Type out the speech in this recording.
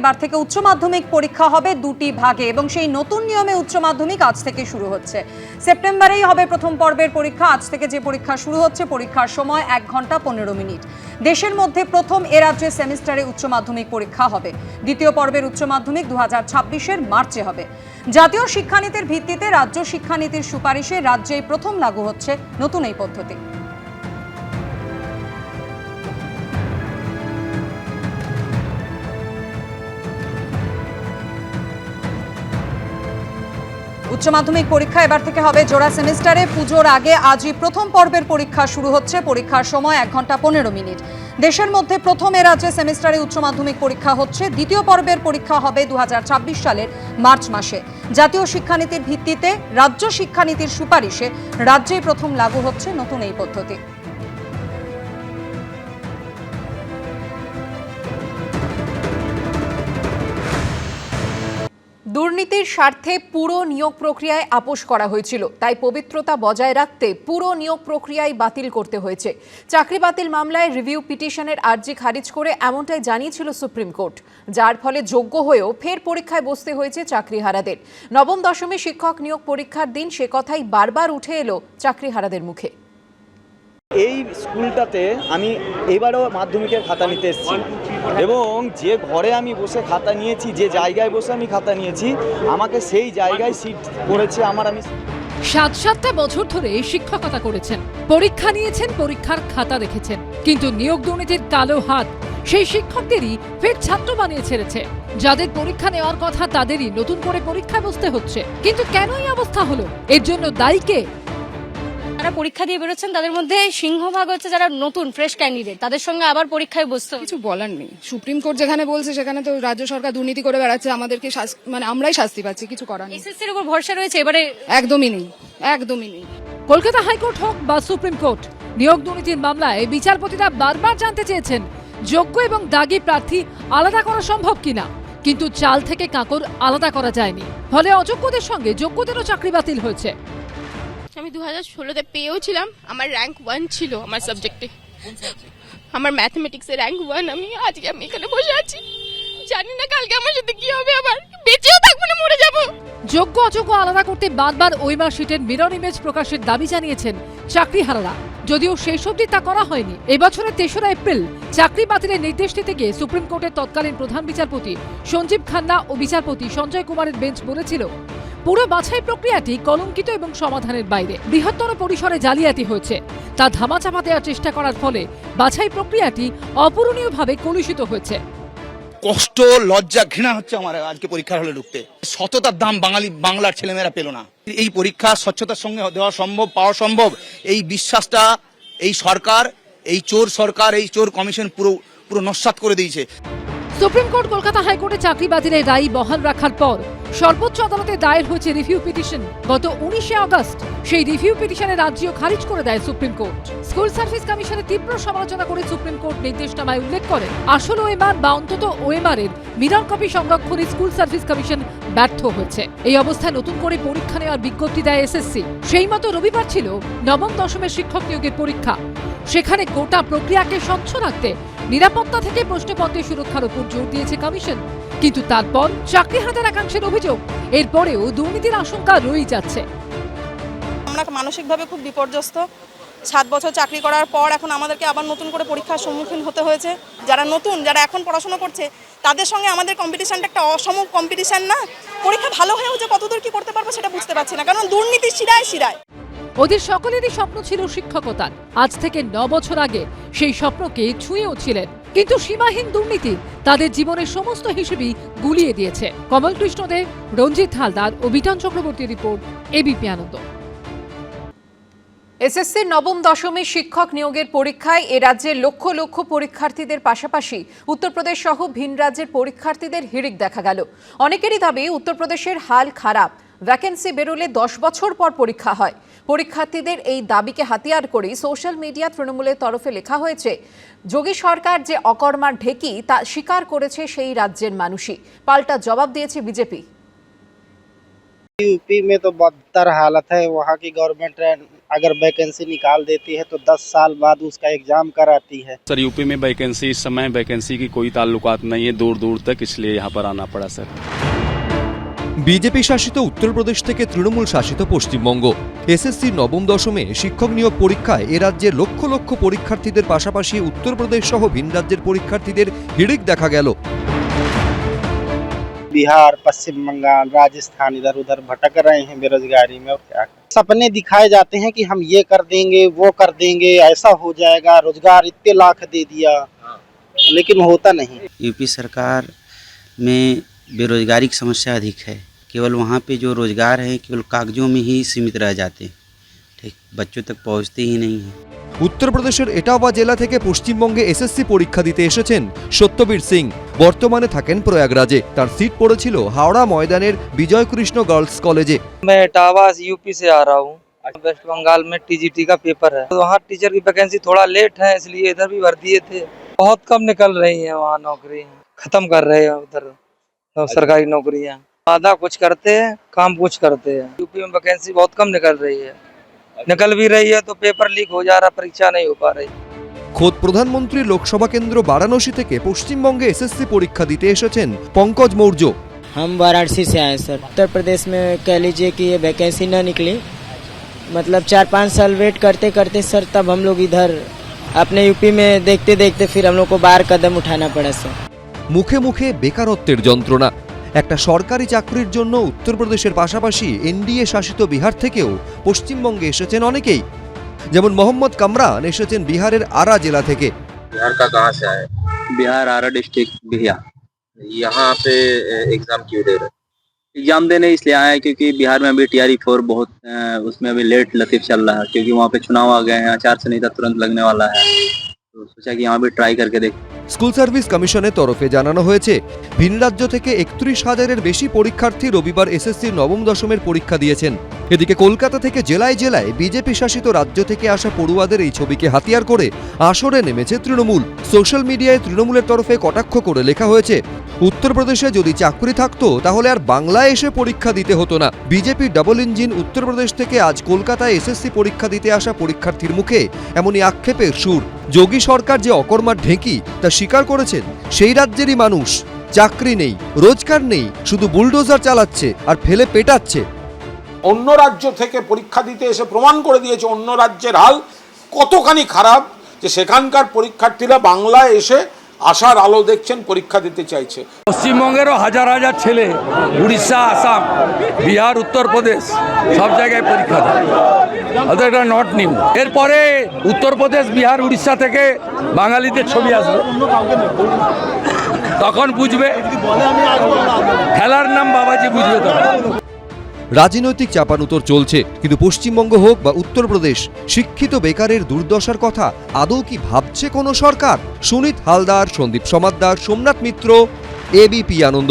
এবার থেকে উচ্চ মাধ্যমিক পরীক্ষা হবে দুটি ভাগে এবং সেই নতুন নিয়মে উচ্চ মাধ্যমিক আজ থেকে শুরু হচ্ছে। সেপ্টেম্বরেই হবে প্রথম পর্বের পরীক্ষা। আজ থেকে যে পরীক্ষা শুরু হচ্ছে, পরীক্ষার সময় এক ঘণ্টা পনেরো মিনিট। দেশের মধ্যে প্রথম এ রাজ্যে সেমিস্টারে উচ্চ মাধ্যমিক পরীক্ষা হবে। দ্বিতীয় পর্বের উচ্চ মাধ্যমিক দু হাজার ছাব্বিশের মার্চে হবে। জাতীয় শিক্ষানীতির ভিত্তিতে রাজ্য শিক্ষানীতির সুপারিশে রাজ্যেই প্রথম লাগু হচ্ছে নতুন এই পদ্ধতি। উচ্চ মাধ্যমিক পরীক্ষা এবার থেকে হবে জোড়া সেমিস্টারে। পুজোর আগে আজই প্রথম পর্বের পরীক্ষা শুরু হচ্ছে। পরীক্ষার সময় এক ঘণ্টা পনেরো মিনিট। দেশের মধ্যে প্রথম এ রাজ্যে সেমিস্টারে উচ্চ মাধ্যমিক পরীক্ষা হচ্ছে। দ্বিতীয় পর্বের পরীক্ষা হবে দু হাজার ছাব্বিশ সালের মার্চ মাসে। জাতীয় শিক্ষানীতির ভিত্তিতে রাজ্য শিক্ষানীতির সুপারিশে রাজ্যেই প্রথম লাগু হচ্ছে নতুন এই পদ্ধতি। দুর্নীতির স্বার্থে পুরো নিয়োগ প্রক্রিয়ায় আপোষ করা হয়েছিল। তাই পবিত্রতা বজায় রাখতে পুরো নিয়োগ প্রক্রিয়ায় বাতিল করতে হয়েছে। চাকরি বাতিল মামলায় রিভিউ পিটিশনের আর্জি খারিজ করে এমনটাই জানিয়েছিল সুপ্রিম কোর্ট। যার ফলে যোগ্য হয়েও ফের পরীক্ষায় বসতে হয়েছে চাকরিহারাদের। নবম দশমী শিক্ষক নিয়োগ পরীক্ষার দিন সে কথাই বারবার উঠে এলো চাকরিহারাদের মুখে। এই স্কুলটাতে আমি এবারও মাধ্যমিকের খাতা নিতে এসেছি। এবং যে ঘরে আমি বসে খাতা নিয়েছি, যে জায়গায় বসে আমি খাতা নিয়েছি, আমাকে সেই জায়গায় সিট করেছে আমার আমি সাত সাতটা বছর ধরে শিক্ষকতা করেছেন। পরীক্ষা নিয়েছেন, পরীক্ষার খাতা দেখেছেন। কিন্তু নিয়োগ দুর্নীতির কালো হাত সেই শিক্ষকদেরই ফের ছাত্র বানিয়ে ছেড়েছে। যাদের পরীক্ষা নেওয়ার কথা তাদেরই নতুন করে পরীক্ষায় বসতে হচ্ছে। কিন্তু কেন এই অবস্থা হলো? এর জন্য দায়ী কে? যারা পরীক্ষা দিয়ে বেরোচ্ছেন তাদের মধ্যে সিংহভাগ হচ্ছে যারা নতুন ফ্রেশ ক্যান্ডিডেট তাদের সঙ্গে আবার পরীক্ষায় বসতে কিছু বলার নেই। সুপ্রিম কোর্ট যেখানে বলছে সেখানে তো রাজ্য সরকার দুর্নীতি করে বেড়াচ্ছে আমাদেরকে শাস- মানে আমরাই শাস্তি পাচ্ছি কিছু করার নেই। এসএসসির উপর ভরসা রয়েছে এবারে একদমই নেই একদমই নেই। কলকাতা হাইকোর্ট হোক বা সুপ্রিম কোর্ট নিয়োগ দুর্নীতির মামলায় বিচারপতিরা বারবার জানতে চেয়েছেন যোগ্য এবং দাগি প্রার্থী আলাদা করা সম্ভব কিনা। কিন্তু চাল থেকে কাঁকর আলাদা করা যায়নি। ফলে অযোগ্যদের সঙ্গে যোগ্যদেরও চাকরি বাতিল হয়েছে। দু হাজার ষোলোতে পেয়েও ছিলাম আমার র্যাঙ্ক ওয়ান ছিল আমার সাবজেক্টে আমার ম্যাথমেটিক্সে র্যাঙ্ক ওয়ান আমি আজকে আমি এখানে বসে আছি। জানি না কালকে আমার সাথে কি হবে আবার। বেঁচেও থাকব না মরে যাব। যোগ্য অযোগ্য আলাদা করতে বারবার ওই মার্কশিটের মিরর ইমেজ প্রকাশের দাবি জানিয়েছেন চাকরিহারারা যদিও শেষ অবধি তা করা হয়নি এবছরের তেসরা এপ্রিল চাকরি বাতিলের নির্দেশ দিতে গিয়ে সুপ্রিম কোর্টের তৎকালীন প্রধান বিচারপতি সঞ্জীব খান্না ও বিচারপতি সঞ্জয় কুমারের বেঞ্চ বলেছিল পুরো বাছাই প্রক্রিয়াটি কলঙ্কিত এবং সমাধানের বাইরে। বৃহত্তর পরিসরে জালিয়াতি হয়েছে। তা ধামাচাপা দেওয়ার চেষ্টা করার ফলে বাছাই প্রক্রিয়াটি অপূরণীয়ভাবে কলুষিত হয়েছে। কষ্ট, লজ্জা, ঘৃণা হচ্ছে আমার আজকে পরীক্ষার হলে ঢুকতে। সততার দাম বাঙালি, বাংলার ছেলেমেয়েরা পেল না। এই পরীক্ষা স্বচ্ছতার সঙ্গে দেওয়া সম্ভব, পাওয়া সম্ভব, এই বিশ্বাসটা এই সরকার, এই চোর সরকার, এই চোর কমিশন পুরো পুরো নস্বাত করে দিয়েছে। সুপ্রিম কোর্ট কলকাতা হাইকোর্টে চাকরি বাতিলের রায় বহাল রাখার পর সর্বোচ্চ আদালতে দায়ের হয়েছে রিভিউ পিটিশন। গত উনিশে আগস্ট সেই রিভিউ পিটিশনের রাজ্যও খারিজ করে দেয় সুপ্রিম কোর্ট। স্কুল সার্ভিস কমিশনের তীব্র সমালোচনা করে সুপ্রিম কোর্ট নির্দেশনামায় উল্লেখ করে, আসল ওএমআর বা অন্তত ওএমআর এর মিরর কপি সংরক্ষণে স্কুল সার্ভিস কমিশন ব্যর্থ হয়েছে। এই অবস্থায় নতুন করে পরীক্ষা নেওয়ার বিজ্ঞপ্তি দেয় এসএসসি। সেই মতো রবিবার ছিল নবম দশমের শিক্ষক নিয়োগের পরীক্ষা। সেখানে গোটা প্রক্রিয়াকে স্বচ্ছ রাখতে, নিরাপত্তা থেকে প্রশ্নপত্রের সুরক্ষার উপর জোর দিয়েছে কমিশন। কিন্তু তারপর চাকরি হাতের একাংশের অভিযোগ, এরপরেও দুর্নীতির আশঙ্কা রয়েই যাচ্ছে। আমরা মানসিকভাবে খুব বিপর্যস্ত। সাত বছর চাকরি করার পর এখন আমাদেরকে আবার নতুন করে পরীক্ষার সম্মুখীন হতে হয়েছে। যারা নতুন, যারা এখন পড়াশোনা করছে, তাদের সঙ্গে আমাদের কম্পিটিশনটা একটা অসম কম্পিটিশন না। পরীক্ষা ভালো হয়েও যে কতদূর কি করতে পারব সেটা বুঝতে পারছি না। কারণ দুর্নীতি শিরায় শিরায়। ওদের সকলেরই স্বপ্ন ছিল শিক্ষকতার। আজ থেকে ন বছর আগে সেই স্বপ্নকে ছুঁয়েও ছিলেন। কিন্তু সীমাহীন দুর্নীতি তাদের জীবনের সমস্ত হিসেবেই গুলিয়ে দিয়েছে। কমল কৃষ্ণ দেব রঞ্জিত হালদার ও বিটান চক্রবর্তী রিপোর্ট এবিপি আনন্দ। এসএসসির নবম দশমী শিক্ষক নিয়োগের পরীক্ষায় এ রাজ্যের লক্ষ লক্ষ পরীক্ষার্থীদের পাশাপাশি উত্তরপ্রদেশ সহ ভিন রাজ্যের পরীক্ষার্থীদের হিড়িক দেখা গেল। অনেকেরই দাবি, উত্তরপ্রদেশের হাল খারাপ। ভ্যাকেন্সি বেরোলে দশ বছর পর পরীক্ষা হয়। পরীক্ষার্থীদের এই দাবিকে হাতিয়ার করেই সোশ্যাল মিডিয়া তৃণমূলের তরফে লেখা হয়েছে যোগী সরকার যে অকর্মার ঢেকি তা স্বীকার করেছে সেই রাজ্যের মানুষই পাল্টা জবাব দিয়েছে বিজেপি यूपी में तो बदतर हालत है वहाँ की गवर्नमेंट अगर वैकेंसी निकाल देती है तो 10 साल बाद उसका एग्जाम कराती है सर यूपी में वैकेंसी इस समय वैकेंसी की कोई ताल्लुकात नहीं है दूर दूर तक इसलिए यहाँ पर आना पड़ा सर বিজেপি শাসিত উত্তরপ্রদেশ থেকে তৃণমূল শাসিত পশ্চিমবঙ্গ এসএসসি নবম দশমে শিক্ষক নিয়োগ পরীক্ষায় এ রাজ্যের লক্ষ লক্ষ পরীক্ষার্থীদের পাশাপাশি উত্তরপ্রদেশ সহ ভিন রাজ্যের পরীক্ষার্থীদের হিড়িক দেখা গেল बिहार पश्चिम बंगाल राजस्थान इधर उधर भटक रहे हैं बेरोजगारी में और क्या करें। सपने दिखाए जाते हैं कि हम ये कर देंगे वो कर देंगे ऐसा हो जाएगा रोजगार इतने लाख दे दिया लेकिन होता नहीं यूपी सरकार में बेरोजगारी की समस्या अधिक है केवल वहाँ पे जो रोजगार है केवल कागजों में ही सीमित रह जाते हैं ठीक बच्चों तक पहुँचते ही नहीं हैं উত্তরপ্রদেশের এটাওয়া জেলা থেকে পশ্চিমবঙ্গে এসএসসি পরীক্ষা দিতে এসেছেন সত্যবীর সিং বর্তমানে থাকেন প্রয়াগরাজে তার সিট পড়েছিল হাওড়া ময়দানের বিজয় কৃষ্ণ গার্লস কলেজে मैं इटावा यूपी से आ रहा हूँ वेस्ट बंगाल में टीजीटी का पेपर है वहाँ टीचर की वैकेंसी थोड़ा लेट है इसलिए इधर भी भर दिए थे बहुत कम निकल रही है वहाँ नौकरी खत्म कर रहे हैं उधर सरकारी नौकरियाँ वादा कुछ करते हैं काम कुछ करते हैं यूपी में वैकेंसी बहुत कम निकल रही है निकल भी रही है तो पेपर लीक हो जा रहा परीक्षा नहीं हो पा रही খোদ প্রধানমন্ত্রী লোকসভা কেন্দ্র বারাণসী থেকে পশ্চিমবঙ্গে এসএসসি পরীক্ষা দিতে এসেছেন পঙ্কজ মৌর্য हम वाराणसी से आए सर उत्तर प्रदेश में कह लीजिए कि ये वैकेंसी न निकली मतलब चार पाँच साल वेट करते करते सर तब हम लोग इधर अपने यूपी में देखते देखते फिर हम लोग को बाहर कदम उठाना पड़ा सर মুখে মুখে বেকারত্বের যন্ত্রণা একটা সরকারি চাকরির জন্য উত্তরপ্রদেশের পাশাপাশি এনডিএ শাসিত বিহার থেকেও পশ্চিমবঙ্গে এসেছেন অনেকেই যেমন মোহাম্মদ কামরান এসেছেন বিহারের আরা জেলা থেকে बिहार का कहाँ से आए बिहार आरा डिस्ट्रिक्ट बिहार यहाँ पे एग्जाम क्यों दे रहे एग्जाम देने इसलिए आए हैं क्योंकि बिहार में अभी टी आर फोर बहुत अ, उसमें अभी लेट लतीफ चल रहा है क्योंकि वहाँ पे चुनाव आ गए हैं आचार संहिता तुरंत लगने वाला है तो सोचा कि यहाँ भी ट्राई करके देख স্কুল সার্ভিস কমিশনের তরফে জানানো হয়েছে ভিন রাজ্য থেকে একত্রিশ হাজারের বেশি পরীক্ষার্থী রবিবার এসএসসির নবম দশমের পরীক্ষা দিয়েছেন এদিকে কলকাতা থেকে জেলায় জেলায় বিজেপি শাসিত রাজ্য থেকে আসা পড়ুয়াদের এই ছবিকে হাতিয়ার করে আসরে নেমেছে তৃণমূল সোশ্যাল মিডিয়ায় তৃণমূলের তরফে কটাক্ষ করে লেখা হয়েছে উত্তরপ্রদেশে যদি চাকরি থাকতো, তাহলে আর বাংলায় এসে পরীক্ষা দিতে হতো না। বিজেপি ডাবল ইঞ্জিন উত্তরপ্রদেশ থেকে আজ কলকাতায় এসএসসি পরীক্ষা দিতে আসা পরীক্ষার্থীর মুখে এমনই আক্ষেপের সুর। যোগী সরকার যে অকর্মার ঢেঁকি, তা স্বীকার করেছেন সেই রাজ্যেরই মানুষ। চাকরি নেই, রোজগার নেই, শুধু বুলডোজার চালাচ্ছে আর ফেলে পেটাচ্ছে। অন্য রাজ্য থেকে পরীক্ষা দিতে এসে প্রমাণ করে দিয়েছে অন্য রাজ্যের হাল কতখানি খারাপ যে সেখানকার পরীক্ষার্থীরা বাংলায় এসে আশার আলো দেখছেন, পরীক্ষা দিতে চাইছে। পশ্চিমবঙ্গেরও হাজার হাজার ছেলে, উড়িষ্যা, আসাম, বিহার, উত্তরপ্রদেশ, সব জায়গায় পরীক্ষা দেয়। অর্থাৎ এটা নট নিউ এরপরে উত্তরপ্রদেশ, বিহার, উড়িষ্যা থেকে বাঙালিদের ছবি আসবে। তখন বুঝবে। খেলার নাম বাবাজি বুঝবে তখন। রাজনৈতিক চাপানুতর চলছে, কিন্তু পশ্চিমবঙ্গ হোক বা উত্তরপ্রদেশ, শিক্ষিত বেকারের দুর্দশার কথা আদৌ কি ভাবছে কোনো সরকার? সুনীত হালদার, সন্দীপ সমাদ্দার, সোমনাথ মিত্র এবিপি আনন্দ।